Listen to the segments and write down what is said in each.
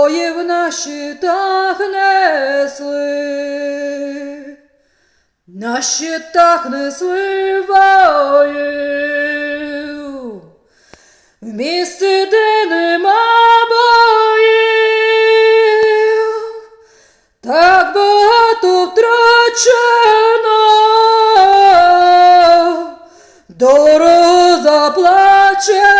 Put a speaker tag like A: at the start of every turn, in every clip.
A: воїв на щитах несли, на щитах несли воїв, в місці, де нема боїв, так багато втрачено, дорого заплачено,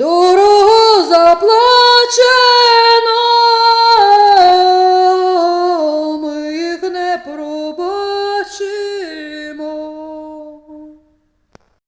A: Дорога заплачена, ми їх не пробачимо.